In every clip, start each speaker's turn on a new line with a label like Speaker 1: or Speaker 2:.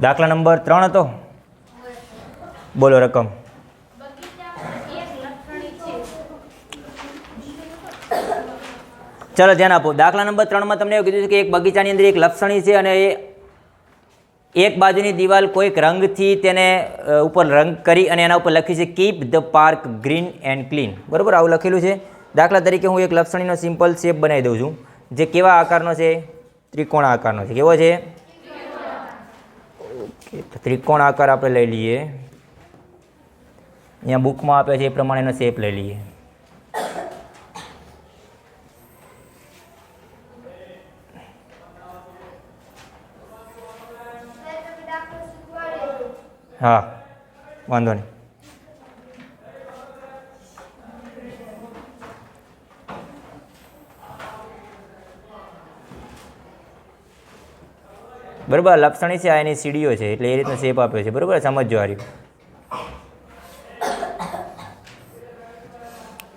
Speaker 1: દાખલા નંબર ત્રણ હતો? બોલો રકમ. ચાલો ધ્યાન આપો. દાખલા નંબર ત્રણમાં તમને એવું કીધું છે કે એક બગીચાની અંદર એક લપસણી છે અને એ એક બાજુની દિવાલ કોઈક રંગથી તેને ઉપર રંગ કરી અને એના ઉપર લખ્યું છે keep the park green and clean બરાબર? આવું લખેલું છે. દાખલા તરીકે હું એક લપસણીનો સિમ્પલ શેપ બનાવી દઉં છું. જે કેવા આકારનો છે? ત્રિકોણ આકારનો છે. કેવો છે? ત્રિકોણ આકાર આપણે લઈ લઈએ. અહીંયા બુકમાં આપે છે એ પ્રમાણેનો શેપ લઈ લઈએ. હા, વાંધો નહીં. બરાબર, લપસણી છે આ એની સીડીઓ છે, એટલે એ રીતનો શેપ આપ્યો છે. બરાબર, સમજજો રહ્યું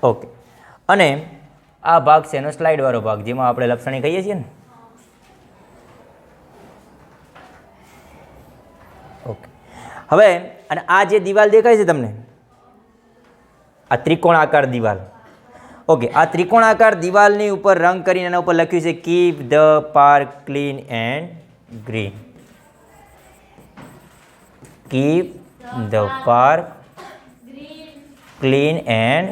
Speaker 1: ઓકે અને આ ભાગ છે એનો સ્લાઇડવાળો ભાગ, જેમાં આપણે લપસણી કહીએ છીએ ને. ઓકે હવે, અને આ જે દિવાલ દેખાય છે તમને, આ ત્રિકોણ આકાર દિવાલ. ઓકે આ ત્રિકોણાકાર દિવાલની ઉપર રંગ કરીને એના ઉપર લખ્યું છે keep the park clean and green keep the park clean and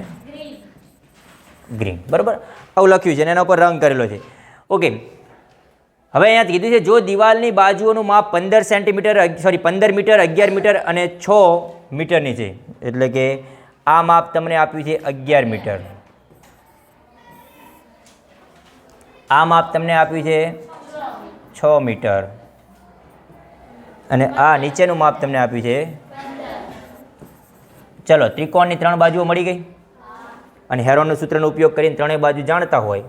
Speaker 1: green બરાબર? આવું લખ્યું છે અને એના ઉપર રંગ કરેલો છે. ઓકે હવે અહીંયા કીધું છે, જો દિવાલની બાજુઓનું માપ પંદર સેન્ટીમીટર સોરી પંદર મીટર, અગિયાર મીટર અને છ મીટરની છે. એટલે કે આ માપ તમને આપ્યું છે અગિયાર મીટર. આ માપ તમને આપ્યું છે છ મીટર. અને આ નીચેનું માપ તમને આપ્યું છે. ચલો, ત્રિકોણની ત્રણ બાજુઓ મળી ગઈ. અને હેરોનનું સૂત્રનો ઉપયોગ કરીને ત્રણેય બાજુ જાણતા હોય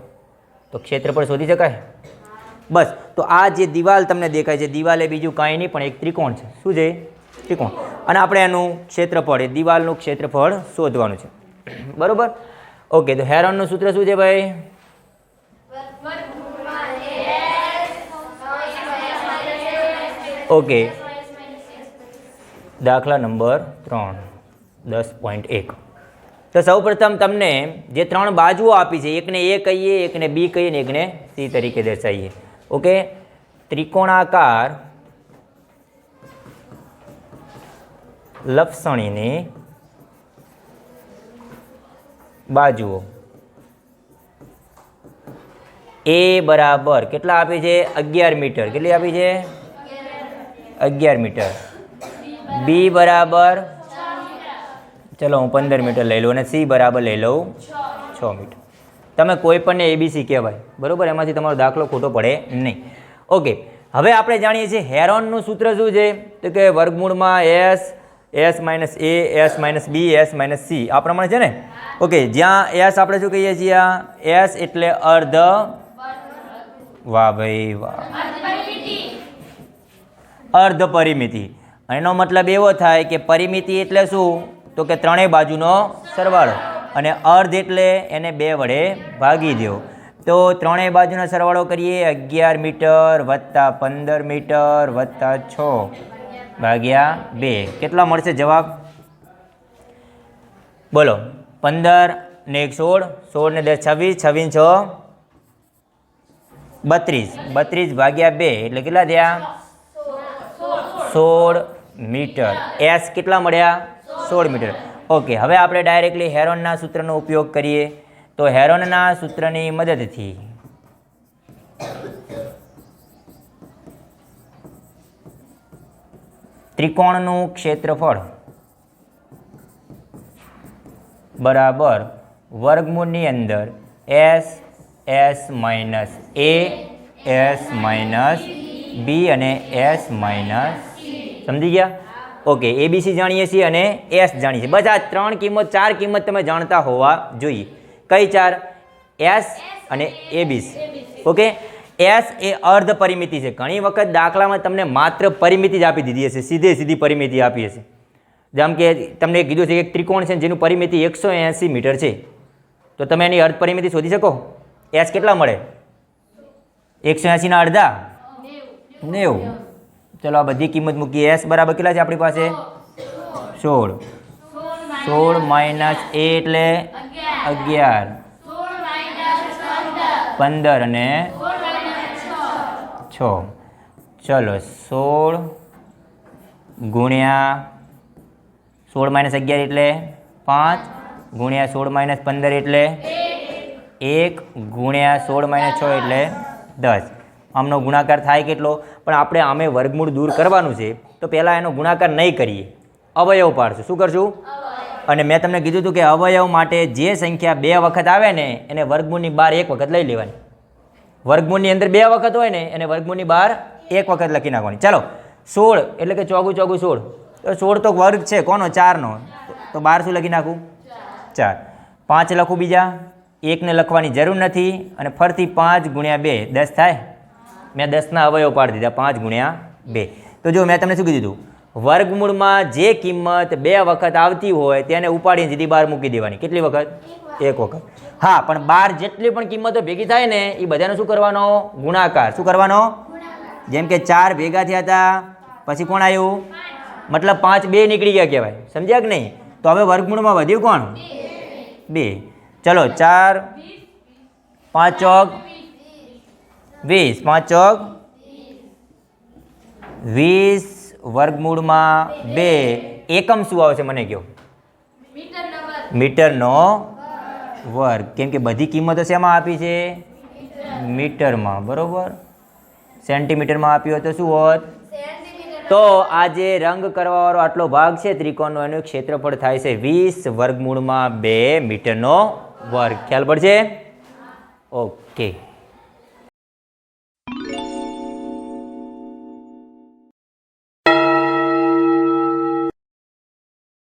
Speaker 1: તો ક્ષેત્રફળ શોધી શકાય. બસ, તો આ જે દિવાલ તમને દેખાય છે, દિવાલ એ બીજું કાંઈ નહીં, પણ એક ત્રિકોણ છે. શું છે? ત્રિકોણ. અને આપણે એનું ક્ષેત્રફળ, એ દિવાલનું ક્ષેત્રફળ શોધવાનું છે. બરોબર? ઓકે, તો હેરોનનું સૂત્ર શું છે ભાઈ? ઓકે દાખલા નંબર ત્રણ. દસ પોઈન્ટ એક. તો સૌપ્રથમ તમને જે ત્રણ બાજુઓ આપી છે, એકને એ કહીએ, એકને બી કહીએ ને એકને સી તરીકે દર્શાવીએ. ઓકે ત્રિકોણાકાર લપસણીની બાજુઓ. એ બરાબર કેટલા આપી છે? અગિયાર મીટર. કેટલી આપી છે? અગિયાર મીટર. બી બરાબર ચલો હું પંદર મીટર લઈ લઉં અને સી બરાબર લઈ લઉં છ મીટર. તમે કોઈ પણને એબીસી કહેવાય. બરાબર? એમાંથી તમારો દાખલો ખોટો પડે નહીં. ઓકે હવે આપણે જાણીએ છીએ હેરોનનું સૂત્ર શું છે? તો કે વર્ગમૂળમાં S S minus A S minus B S minus C આ પ્રમાણે છે ને? ઓકે જ્યાં એસ આપણે શું કહીએ છીએ? એસ એટલે અર્ધ વાહ ભાઈ, વાહ. અર્ધ પરિમિતિ. એનો મતલબ એવો થાય કે પરિમિતિ એટલે શું? તો કે ત્રણેય બાજુનો સરવાળો. અને અર્ધ એટલે એને બે વડે ભાગી દો. તો ત્રણેય બાજુનો સરવાળો કરીએ અગિયાર મીટર વત્તા પંદર મીટર વત્તા છ ભાગ્યા બે. કેટલા મળશે જવાબ? બોલો. પંદર ને એક સોળ સોળ ને દસ છવ્વીસ છવ્વીસ છ, બત્રીસ. બત્રીસ ભાગ્યા બે. એટલે કેટલા થયા? સોળ મીટર. એસ કેટલા મળ્યા? સોળ મીટર. ઓકે હવે આપણે ડાયરેક્ટલી હેરોનના સૂત્રનો ઉપયોગ કરીએ. તો હેરોનના સૂત્રની મદદથી ત્રિકોણનું ક્ષેત્રફળ બરાબર વર્ગમૂળની અંદર S S minus A S minus B અને એસ માઇનસ સમજી ગયા? ઓકે એબીસી જાણીએ છીએ અને એસ જાણીએ છીએ. બસ ત્રણ કિંમત, ચાર કિંમત તમે જાણતા હોવા જોઈએ. કઈ ચાર? એસ અને એબીસી ઓકે? એસ એ અર્ધ પરિમિતિ છે. ઘણી વખત દાખલામાં તમને માત્ર પરિમિતિ જ આપી દીધી હશે. સીધે સીધી પરિમિતિ આપી હશે. જેમ કે તમને કીધું છે કે એક ત્રિકોણ છે જેનું પરિમિતિ એકસો એંસી મીટર છે. તો તમે એની અર્ધ પરિમિતિ શોધી શકો? એસ કેટલા મળે? એકસો એંસીના અડધા? નેવું. ચલો, આ બધી કિંમત મૂકીએ. એસ બરાબર કેટલા છે આપણી પાસે? સોળ. સોળ માઇનસ એ એટલે અગિયાર. પંદર અને છ. ચલો, સોળ ગુણ્યા સોળ માઇનસ અગિયાર એટલે પાંચ ગુણ્યા સોળ માઇનસ પંદર એટલે એક ગુણ્યા સોળ માઇનસ છ એટલે દસ. આમનો ગુણાકાર થાય કેટલો? પણ આપણે આમે વર્ગમૂળ દૂર કરવાનું છે તો પહેલાં એનો ગુણાકાર નહીં કરીએ. અવયવ પાડશું. શું કરશું? અને મેં તમને કીધું હતું કે અવયવ માટે જે સંખ્યા બે વખત આવે ને એને વર્ગમૂળની બહાર એક વખત લઈ લેવાની. વર્ગમૂળની અંદર બે વખત હોય ને એને વર્ગમૂળની બહાર એક વખત લખી નાખવાની. ચાલો સોળ એટલે કે ચોગું ચોગું સોળ. તો સોળ તો વર્ગ છે કોનો? ચારનો. તો બાર શું લખી નાખું? ચાર. પાંચ લખું બીજા? એકને લખવાની જરૂર નથી અને ફરીથી પાંચ ગુણ્યા બે દસ થાય? મેં દસના અવયવ પાડી દીધા, પાંચ ગુણ્યા બે. તો જો મેં તમને શું કીધું હતું વર્ગમૂળમાં જે કિંમત બે વખત આવતી હોય તેને ઉપાડીને સીધી બહાર મૂકી દેવાની. કેટલી વખત? એક વખત. હા, પણ બાર જેટલી પણ કિંમતો ભેગી થાય ને એ બધાનો શું કરવાનો? ગુણાકાર. શું કરવાનો? જેમ કે ચાર ભેગા થયા હતા પછી કોણ આવ્યું? મતલબ પાંચ બે નીકળી ગયા કહેવાય. સમજ્યા કે નહીં? તો હવે વર્ગમૂળમાં વધ્યું કોણ? બે. ચલો, ચાર, પાંચ ચોક વીસ, પાંચ ચોક? વીસ વર્ગમૂળમાં બે. એકમ શું આવશે મને કહો? મીટરનો વર્ગ. કેમ કે બધી કિંમતો શેમાં આપી છે? મીટરમાં, બરોબર? સેન્ટીમીટરમાં આપ્યો તો શું હોત? તો આ જે રંગ કરવાવાળો આટલો ભાગ છે, ત્રિકોણનો એનું ક્ષેત્રફળ થાય છે વીસ વર્ગમૂળમાં બે મીટરનો વર્ગ. ખ્યાલ પડશે? ઓકે.